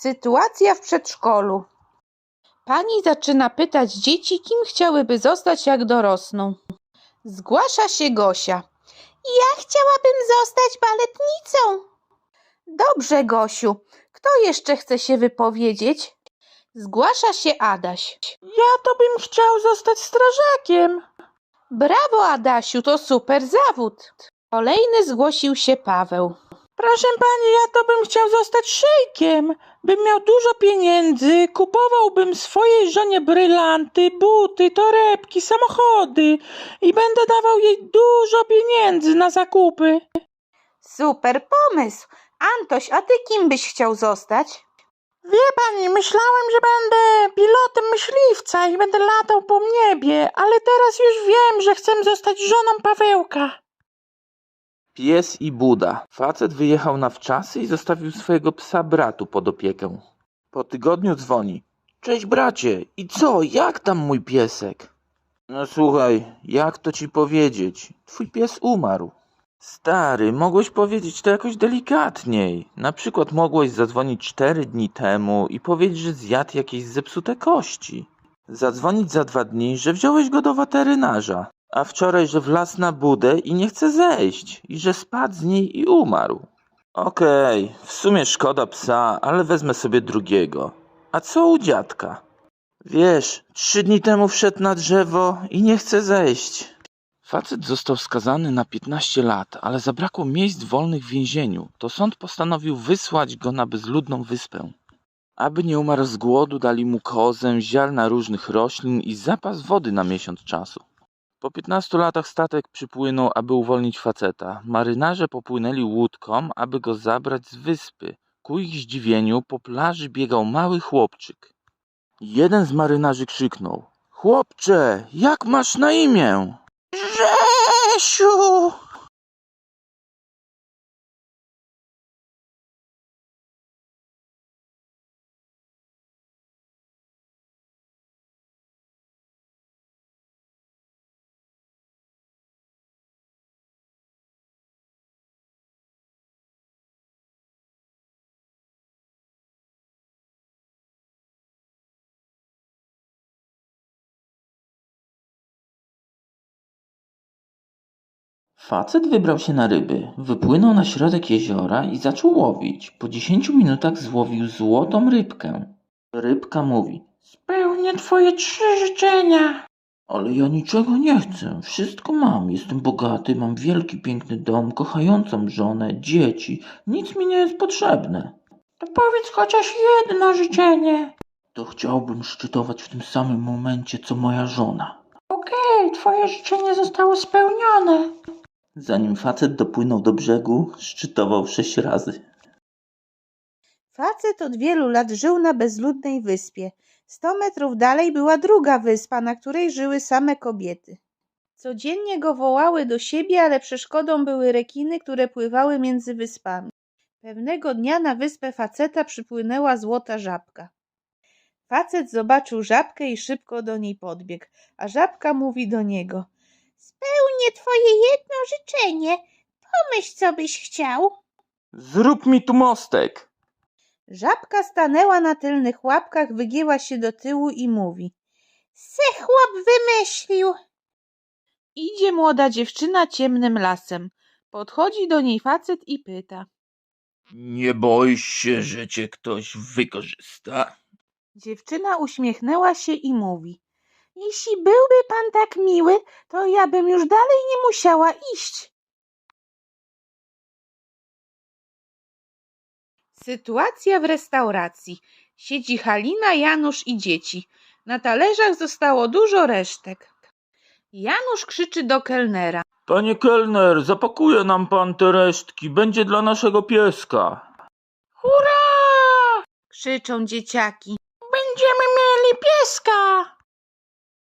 Sytuacja w przedszkolu. Pani zaczyna pytać dzieci, kim chciałyby zostać, jak dorosną. Zgłasza się Gosia. Ja chciałabym zostać baletnicą. Dobrze, Gosiu. Kto jeszcze chce się wypowiedzieć? Zgłasza się Adaś. Ja to bym chciał zostać strażakiem. Brawo, Adasiu, to super zawód. Kolejny zgłosił się Paweł. Proszę pani, ja to bym chciał zostać szejkiem. Bym miał dużo pieniędzy, kupowałbym swojej żonie brylanty, buty, torebki, samochody i będę dawał jej dużo pieniędzy na zakupy. Super pomysł. Antoś, a ty kim byś chciał zostać? Wie pani, myślałem, że będę pilotem myśliwca i będę latał po niebie, ale teraz już wiem, że chcę zostać żoną Pawełka. Pies i Buda. Facet wyjechał na wczasy i zostawił swojego psa bratu pod opiekę. Po tygodniu dzwoni. Cześć bracie, i co, jak tam mój piesek? No słuchaj, jak to ci powiedzieć? Twój pies umarł. Stary, mogłeś powiedzieć to jakoś delikatniej. Na przykład mogłeś zadzwonić cztery dni temu i powiedzieć, że zjadł jakieś zepsute kości. Zadzwonić za dwa dni, że wziąłeś go do weterynarza. A wczoraj, że wlazł na budę i nie chce zejść, i że spadł z niej i umarł. Okej, w sumie szkoda psa, ale wezmę sobie drugiego. A co u dziadka? Wiesz, trzy dni temu wszedł na drzewo i nie chce zejść. Facet został skazany na 15 lat, ale zabrakło miejsc wolnych w więzieniu. To sąd postanowił wysłać go na bezludną wyspę. Aby nie umarł z głodu, dali mu kozę, ziarna różnych roślin i zapas wody na miesiąc czasu. Po 15 latach statek przypłynął, aby uwolnić faceta. Marynarze popłynęli łódką, aby go zabrać z wyspy. Ku ich zdziwieniu po plaży biegał mały chłopczyk. Jeden z marynarzy krzyknął: Chłopcze, jak masz na imię? Grzesiu! Facet wybrał się na ryby, wypłynął na środek jeziora i zaczął łowić. Po 10 minutach złowił złotą rybkę. Rybka mówi: Spełnię twoje trzy życzenia. Ale ja niczego nie chcę, wszystko mam. Jestem bogaty, mam wielki, piękny dom, kochającą żonę, dzieci. Nic mi nie jest potrzebne. To powiedz chociaż jedno życzenie. To chciałbym szczytować w tym samym momencie, co moja żona. Okej, twoje życzenie zostało spełnione. Zanim facet dopłynął do brzegu, szczytował sześć razy. Facet od wielu lat żył na bezludnej wyspie. Sto metrów dalej była druga wyspa, na której żyły same kobiety. Codziennie go wołały do siebie, ale przeszkodą były rekiny, które pływały między wyspami. Pewnego dnia na wyspę faceta przypłynęła złota żabka. Facet zobaczył żabkę i szybko do niej podbiegł, a żabka mówi do niego: Spełnię twoje jedno życzenie. Pomyśl, co byś chciał. Zrób mi tu mostek! Żabka stanęła na tylnych łapkach, wygięła się do tyłu i mówi: Se chłop wymyślił. Idzie młoda dziewczyna ciemnym lasem. Podchodzi do niej facet i pyta. Nie boisz się, że cię ktoś wykorzysta? Dziewczyna uśmiechnęła się i mówi: Jeśli byłby pan tak miły, to ja bym już dalej nie musiała iść. Sytuacja w restauracji. Siedzi Halina, Janusz i dzieci. Na talerzach zostało dużo resztek. Janusz krzyczy do kelnera. Panie kelner, zapakuje nam pan te resztki, będzie dla naszego pieska. Hurra! Krzyczą dzieciaki.